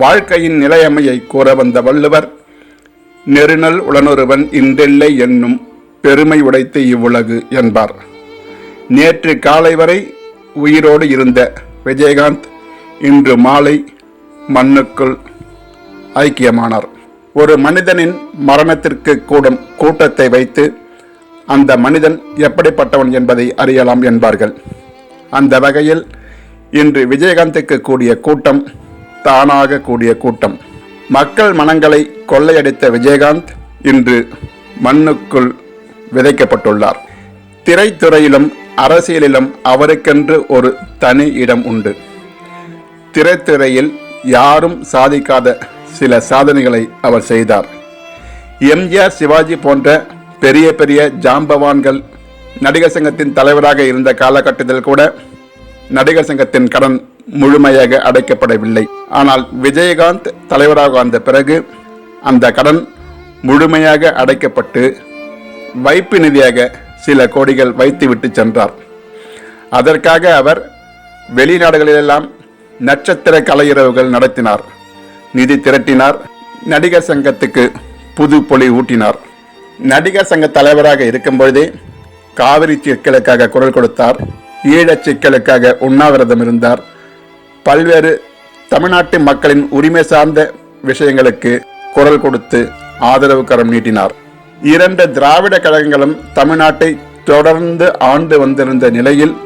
வாழ்க்கையின் நிலையமையை கூற வந்த வள்ளுவர் நெருநல் உளனொருவன் இன்றில்லை என்னும் பெருமை உடைத்து இவ்வுலகு என்பார். நேற்று காலை வரை உயிரோடு இருந்த விஜயகாந்த் இன்று மாலை மண்ணுக்குள் ஐக்கியமானார். ஒரு மனிதனின் மரணத்திற்கு கூடும் கூட்டத்தை வைத்து அந்த மனிதன் எப்படிப்பட்டவன் என்பதை அறியலாம் என்பார்கள். அந்த வகையில் இன்று விஜயகாந்துக்கு கூடிய கூட்டம் தானாக கூடிய கூட்டம். மக்கள் மனங்களை கொள்ளையடித்த விஜயகாந்த் இன்று மண்ணுக்குள் விதைக்கப்பட்டுள்ளார். திரைத்துறையிலும் அரசியலிலும் அவருக்கென்று ஒரு தனி இடம் உண்டு. திரைத்துறையில் யாரும் சாதிக்காத சில சாதனைகளை அவர் செய்தார். எம்ஜிஆர் சிவாஜி போன்ற பெரிய பெரிய ஜாம்பவான்கள் நடிகர் சங்கத்தின் தலைவராக இருந்த காலகட்டத்தில் கூட நடிகர் சங்கத்தின் கடன் முழுமையாக அடைக்கப்படவில்லை. ஆனால் விஜயகாந்த் தலைவராக வந்த பிறகு அந்த கடன் முழுமையாக அடைக்கப்பட்டு வைப்பு நிதியாக சில கோடிகள் வைத்துவிட்டு சென்றார். அதற்காக அவர் வெளிநாடுகளிலெல்லாம் நட்சத்திர கலையிறவுகள் நடத்தினார். நிதி திரட்டினார். நடிகர் சங்கத்துக்கு புது பொலி ஊட்டினார். நடிகர் சங்க தலைவராக இருக்கும்பொழுதே காவிரி சிக்கலுக்காக குரல் கொடுத்தார். ஈழச் சிக்கலுக்காக உண்ணாவிரதம் இருந்தார். பல்வேறு தமிழ்நாட்டு மக்களின் உரிமை சார்ந்த விஷயங்களுக்கு குரல் கொடுத்து ஆதரவு கரம் நீட்டினார். இரண்டு திராவிட கழகங்களும் தமிழ்நாட்டை தொடர்ந்து ஆண்டு வந்திருந்த நிலையில்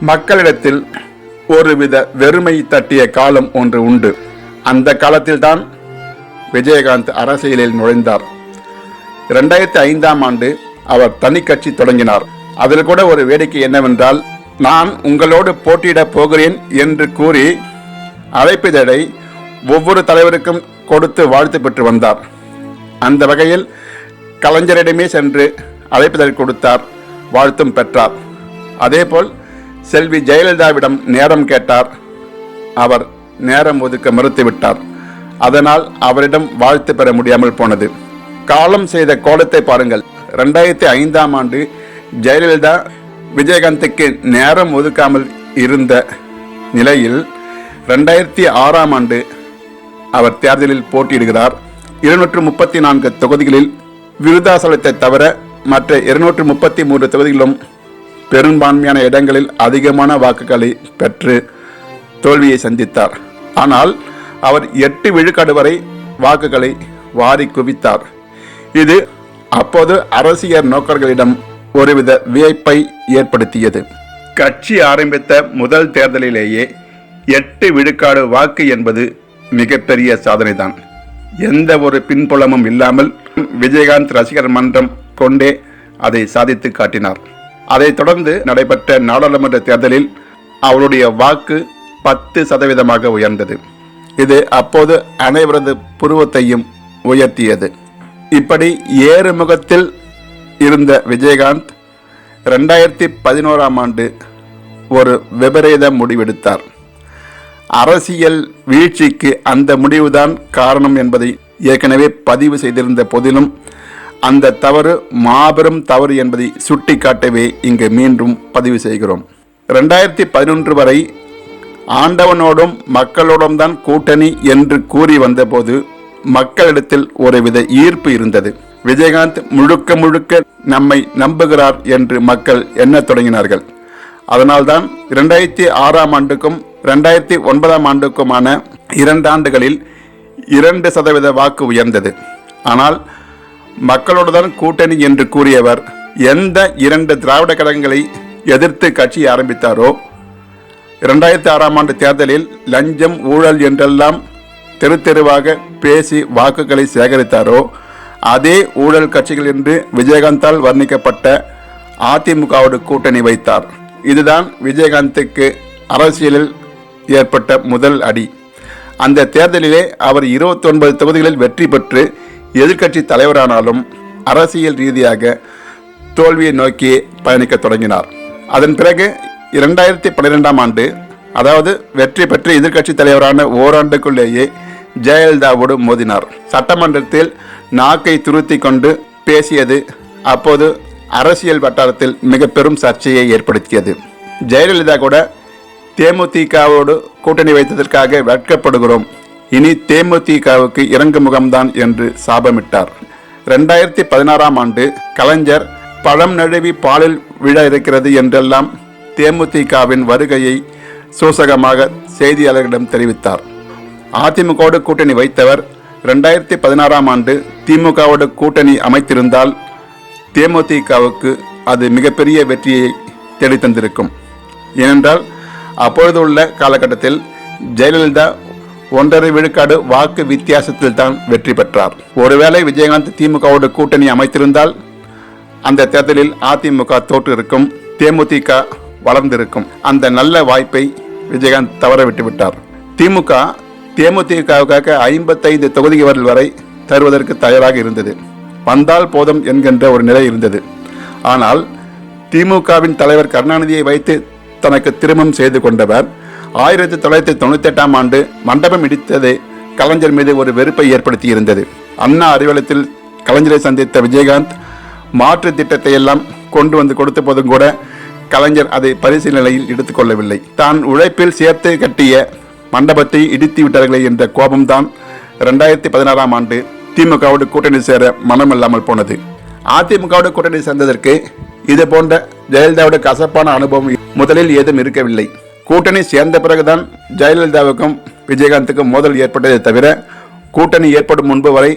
மக்களிடத்தில் ஒருவித வெறுமை தட்டிய காலம் ஒன்று உண்டு. அந்த காலத்தில்தான் விஜயகாந்த் அரசியலில் நுழைந்தார். இரண்டாயிரத்தி ஐந்தாம் ஆண்டு அவர் தனி கட்சி தொடங்கினார். அதில் கூட ஒரு வேடிக்கை என்னவென்றால் நான் உங்களோடு போட்டியிடப் போகிறேன் என்று கூறி அழைப்பிதழை ஒவ்வொரு தலைவருக்கும் கொடுத்து வாழ்த்து பெற்று வந்தார். அந்த வகையில் கலைஞரிடமே சென்று அழைப்பிதழ் கொடுத்தார் வாழ்த்தும் பெற்றார். அதேபோல் செல்வி ஜெயலலிதாவிடம் நேரம் கேட்டார். அவர் நேரம் ஒதுக்க மறுத்துவிட்டார். அதனால் அவரிடம் வாழ்த்து பெற முடியாமல் போனது. காலம் செய்த கோலத்தை பாருங்கள். ரெண்டாயிரத்தி ஐந்தாம் ஆண்டு ஜெயலலிதா விஜயகாந்துக்கு நேரம் ஒதுக்காமல் இருந்த நிலையில் ரெண்டாயிரத்தி ஆறாம் ஆண்டு அவர் தேர்தலில் போட்டியிடுகிறார். இருநூற்று முப்பத்தி நான்கு தொகுதிகளில் விருதாசலத்தை தவிர மற்ற இருநூற்று முப்பத்தி மூன்று தொகுதிகளிலும் பெரும்பான்மையான இடங்களில் அதிகமான வாக்குகளை பெற்று தோல்வியை சந்தித்தார். ஆனால் அவர் எட்டு விழுக்காடு வரை வாக்குகளை வாரி குவித்தார். இது அப்போது அரசியல் நோக்கர்களிடம் ஒருவித வியப்பை ஏற்படுத்தியது. கட்சி ஆரம்பித்த முதல் தேர்தலிலேயே எட்டு விழுக்காடு வாக்கு என்பது மிகப்பெரிய சாதனைதான். எந்த ஒரு பின்புலமும் இல்லாமல் விஜயகாந்த் ரசிகர் மன்றம் கொண்டே அதை சாதித்து காட்டினார். அதைத் தொடர்ந்து நடைபெற்ற நாடாளுமன்ற தேர்தலில் அவருடைய வாக்கு பத்து சதவீதமாக உயர்ந்தது. இது அப்போது அனைவரது புருவத்தையும் உயர்த்தியது. இப்படி ஏறுமுகத்தில் இருந்த விஜயகாந்த் ரெண்டாயிரத்தி பதினோராம் ஆண்டு ஒரு விபரீத முடிவெடுத்தார். அரசியல் வீழ்ச்சிக்கு அந்த முடிவுதான் காரணம் என்பதை ஏற்கனவே பதிவு செய்திருந்த போதிலும் அந்த தவறு மாபெரும் தவறு என்பதை சுட்டிக்காட்டவே இங்கு மீண்டும் பதிவு செய்கிறோம். ரெண்டாயிரத்தி பதினொன்று வரை ஆண்டவனோடும் மக்களோடும் தான் கூட்டணி என்று கூறி வந்தபோது மக்களிடத்தில் ஒருவித ஈர்ப்பு இருந்தது. விஜயகாந்த் முழுக்க முழுக்க நம்மை நம்புகிறார் என்று மக்கள் எண்ணத் தொடங்கினார்கள். அதனால்தான் இரண்டாயிரத்தி ஆறாம் ஆண்டுக்கும் ரெண்டாயிரத்தி ஒன்பதாம் ஆண்டுக்குமான இரண்டு ஆண்டுகளில் இரண்டு சதவீத வாக்கு உயர்ந்தது. ஆனால் மக்களோடுதான் கூட்டணி என்று கூறியவர் எந்த இரண்டு திராவிட கழகங்களை எதிர்த்து கட்சி ஆரம்பித்தாரோ இரண்டாயிரத்தி ஆறாம் ஆண்டு தேர்தலில் லஞ்சம் ஊழல் என்றெல்லாம் தெரு தெருவாக பேசி வாக்குகளை சேகரித்தாரோ அதே ஊழல் கட்சிகள் என்று விஜயகாந்தால் வர்ணிக்கப்பட்ட அதிமுகவோடு கூட்டணி வைத்தார். இதுதான் விஜயகாந்துக்கு அரசியலில் ஏற்பட்ட முதல் அடி. அந்த தேர்தலிலே அவர் 29 தொகுதிகளில் வெற்றி பெற்று எதிர்க்கட்சி தலைவரானாலும் அரசியல் ரீதியாக தோல்வியை நோக்கி பயணிக்க தொடங்கினார். அதன் பிறகு இரண்டாயிரத்தி பன்னிரெண்டாம் ஆண்டு அதாவது வெற்றி பெற்று எதிர்க்கட்சி தலைவரான ஓராண்டுக்குள்ளேயே ஜெயலலிதாவோடு மோதினார். சட்டமன்றத்தில் நாக்கை துருத்தி கொண்டு பேசியது அப்போது அரசியல் வட்டாரத்தில் மிக பெரும் சர்ச்சையை ஏற்படுத்தியது. ஜெயலலிதா கூட தேமுதிகவோடு கூட்டணி வைத்ததற்காக வெட்கப்படுகிறோம். இனி தேமுதிகவுக்கு இறங்கு முகம்தான் என்று சாபமிட்டார். ரெண்டாயிரத்தி பதினாறாம் ஆண்டு கலைஞர் பழம் நழுவி பாலில் விழ இருக்கிறது என்றெல்லாம் தேமுதிகவின் வருகையை சூசகமாக செய்தியாளர்களிடம் தெரிவித்தார். அதிமுகவோடு கூட்டணி வைத்தவர் ரெண்டாயிரத்தி பதினாறாம் ஆண்டு திமுகவோடு கூட்டணி அமைத்திருந்தால் தேமுதிகவுக்கு அது மிகப்பெரிய வெற்றியை தேடித்தந்திருக்கும். ஏனென்றால் அப்பொழுது உள்ள காலகட்டத்தில் ஜெயலலிதா ஒன்றரை விழுக்காடு வாக்கு வித்தியாசத்தில் தான் வெற்றி பெற்றார். ஒருவேளை விஜயகாந்த் திமுகவோடு கூட்டணி அமைத்திருந்தால் அந்த தேர்தலில் அதிமுக தோற்று இருக்கும் தேமுதிக வளர்ந்திருக்கும். அந்த நல்ல வாய்ப்பை விஜயகாந்த் தவற விட்டுவிட்டார். திமுக தேமுதிகவுக்காக ஐம்பத்தைந்து தொகுதிகள் வரை தருவதற்கு தயாராக இருந்தது. வந்தால் போதும் என்கின்ற ஒரு நிலை இருந்தது. ஆனால் திமுகவின் தலைவர் கருணாநிதியை வைத்து தனக்கு திருமணம் செய்து கொண்டவர் ஆயிரத்தி தொள்ளாயிரத்தி தொண்ணூத்தி எட்டாம் ஆண்டு மண்டபம் இடித்தது கலைஞர் மீது ஒரு வெறுப்பை ஏற்படுத்தி இருந்தது அண்ணா அறிவலத்தில் கலைஞரை சந்தித்த விஜயகாந்த் மாற்று திட்டத்தை எல்லாம் கொண்டு வந்து கொடுத்த போதும் கூட கலைஞர் அதை பரிசீலனையில் எடுத்துக்கொள்ளவில்லை. தான் உழைப்பில் சேர்த்து கட்டிய மண்டபத்தை இடித்து விட்டார்களே என்ற கோபம்தான் ரெண்டாயிரத்தி பதினாறாம் ஆண்டு திமுகவோடு கூட்டணி சேர மனமில்லாமல் போனது. அதிமுகவோடு கூட்டணி சேர்ந்ததற்கு இது போன்ற ஜெயலலிதாவோட கசப்பான அனுபவம் முதலில் ஏதும் இருக்கவில்லை. கூட்டணி சேர்ந்த பிறகுதான் ஜெயலலிதாவுக்கும் விஜயகாந்துக்கும் மோதல் ஏற்பட்டதை தவிர கூட்டணி ஏற்படும் முன்பு வரை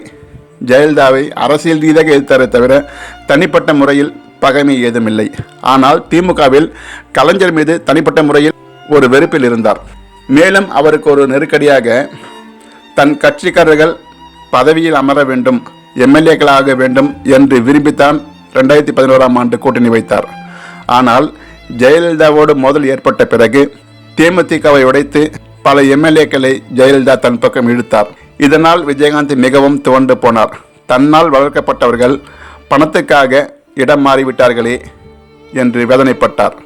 ஜெயலலிதாவை அரசியல் ரீதியாக எதிர்த்தாரே தவிர தனிப்பட்ட முறையில் பகைமை ஏதுமில்லை. ஆனால் திமுகவில் கலைஞர் மீது தனிப்பட்ட முறையில் ஒரு வெறுப்பில் இருந்தார். மேலும் அவருக்கு ஒரு நெருக்கடியாக தன் கட்சிக்காரர்கள் பதவியில் அமர வேண்டும் எம்எல்ஏக்களாக வேண்டும் என்று விரும்பித்தான் ரெண்டாயிரத்தி பதினோராம் ஆண்டு கூட்டணி வைத்தார். ஆனால் ஜெயலலிதாவோடு மோதல் ஏற்பட்ட பிறகு தேமுதிகவை உடைத்து பல எம்எல்ஏக்களை ஜெயலலிதா தன் பக்கம் இழுத்தார். இதனால் விஜயகாந்த் மிகவும் துவண்டு போனார். தன்னால் வளர்க்கப்பட்டவர்கள் பணத்துக்காக இடம் மாறிவிட்டார்களே என்று வேதனைப்பட்டார்.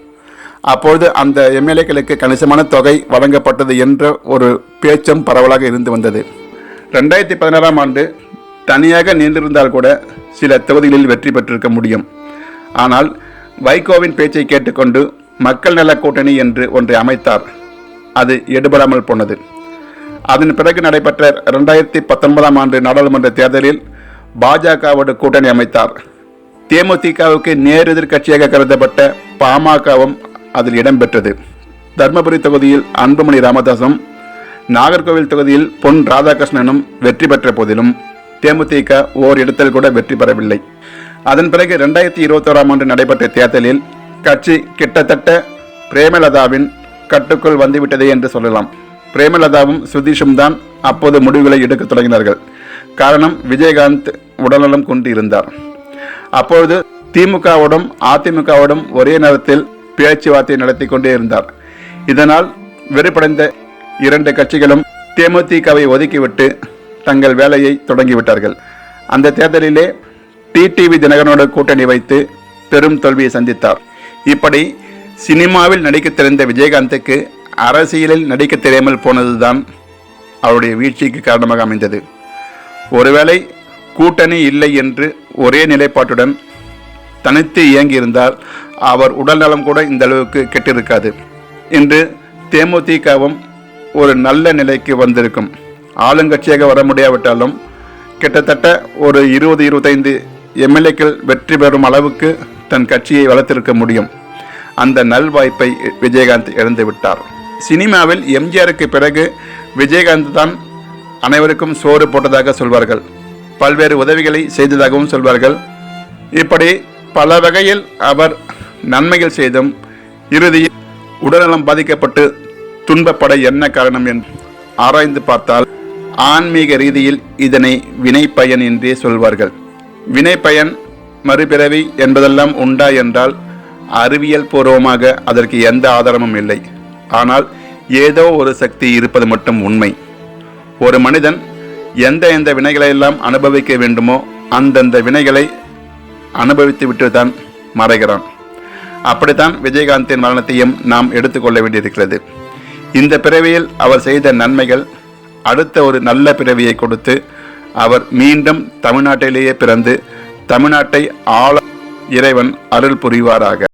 அப்பொழுது அந்த எம்எல்ஏக்களுக்கு கணிசமான தொகை வழங்கப்பட்டது என்ற ஒரு பேச்சும் பரவலாக இருந்து வந்தது. ரெண்டாயிரத்தி பதினாறாம் ஆண்டு தனியாக நின்றிருந்தால் கூட சில தொகுதிகளில் வெற்றி பெற்றிருக்க முடியும். ஆனால் வைகோவின் பேச்சை கேட்டுக்கொண்டு மக்கள் நல கூட்டணி என்று ஒன்றை அமைத்தார். அது எடுபடாமல் போனது. அதன் பிறகு நடைபெற்ற ரெண்டாயிரத்தி பத்தொன்பதாம் ஆண்டு நாடாளுமன்ற தேர்தலில் பாஜகவோடு கூட்டணி அமைத்தார். தேமுதிகவுக்கு நேர் எதிர்கட்சியாக கருதப்பட்ட பாமகவும் அதில் இடம்பெற்றது. தர்மபுரி தொகுதியில் அன்புமணி ராமதாசும் நாகர்கோவில் தொகுதியில் பொன் ராதாகிருஷ்ணனும் வெற்றி பெற்ற போதிலும் தேமுதிக ஓர் இடத்தில் கூட வெற்றி பெறவில்லை. அதன் பிறகு ரெண்டாயிரத்தி இருபத்தோராம் ஆண்டு நடைபெற்ற தேர்தலில் கட்சி கிட்டத்தட்ட பிரேமலதாவின் கட்டுக்குள் வந்துவிட்டதே என்று சொல்லலாம். பிரேமலதாவும் சுதீஷும் தான் அப்போது முடிவுகளை எடுக்க தொடங்கினார்கள். காரணம் விஜயகாந்த் உடல்நலம் கொண்டு இருந்தார் அப்பொழுது திமுகவுடன் அதிமுகவுடன் ஒரே நேரத்தில் பேச்சுவார்த்தை நடத்தி கொண்டே இருந்தார். இதனால் வெறுப்படைந்த இரண்டு கட்சிகளும் தேமுதிகவை ஒதுக்கிவிட்டு தங்கள் வேலையை தொடங்கிவிட்டார்கள். அந்த தேர்தலிலே டிடிவி தினகரனோட கூட்டணி வைத்து பெரும் தோல்வியை சந்தித்தார். இப்படி சினிமாவில் நடிக்க தெரிந்த விஜயகாந்துக்கு அரசியலில் நடிக்க தெரியாமல் போனதுதான் அவருடைய வீழ்ச்சிக்கு காரணமாக அமைந்தது. ஒருவேளை கூட்டணி இல்லை என்று ஒரே நிலைப்பாட்டுடன் தனித்து இயங்கியிருந்தால் அவர் உடல்நலம் கூட இந்த அளவுக்கு கெட்டிருக்காது. இன்று தேமுதிகவும் ஒரு நல்ல நிலைக்கு வந்திருக்கும். ஆளுங்கட்சியாக வர முடியாவிட்டாலும் கிட்டத்தட்ட ஒரு இருபது இருபத்தைந்து எம்எல்ஏக்கள் வெற்றி பெறும் அளவுக்கு தன் கட்சியை வளர்த்திருக்க முடியும். அந்த நல்வாய்ப்பை விஜயகாந்த் இழந்துவிட்டார் சினிமாவில் எம்ஜிஆருக்கு பிறகு விஜயகாந்த் தான் அனைவருக்கும் சோறு போட்டதாக சொல்வார்கள். பல்வேறு உதவிகளை செய்ததாகவும் சொல்வார்கள். இப்படி பல வகையில் அவர் நன்மைகள் செய்தும் இறுதியில் உடல்நலம் பாதிக்கப்பட்டு துன்பப்பட என்ன காரணம் என்று ஆராய்ந்து பார்த்தால் ஆன்மீக ரீதியில் இதனை வினை பயன் என்றே சொல்வார்கள். வினை பயன் மறுபிறவி என்பதெல்லாம் உண்டா என்றால் அறிவியல் பூர்வமாக அதற்கு எந்த ஆதாரமும் இல்லை. ஆனால் ஏதோ ஒரு சக்தி இருப்பது மட்டும் உண்மை. ஒரு மனிதன் எந்த எந்த வினைகளை எல்லாம் அனுபவிக்க வேண்டுமோ அந்தந்த வினைகளை அனுபவித்து விட்டு தான் மறைகிறான். அப்படித்தான் விஜயகாந்தின் மரணத்தையும் நாம் எடுத்துக்கொள்ள வேண்டியிருக்கிறது. இந்த பிறவியில் அவர் செய்த நன்மைகள் அடுத்த ஒரு நல்ல பிறவியை கொடுத்து அவர் மீண்டும் தமிழ்நாட்டிலேயே பிறந்து தமிழ்நாட்டை ஆள இறைவன் அருள் புரிவாராக.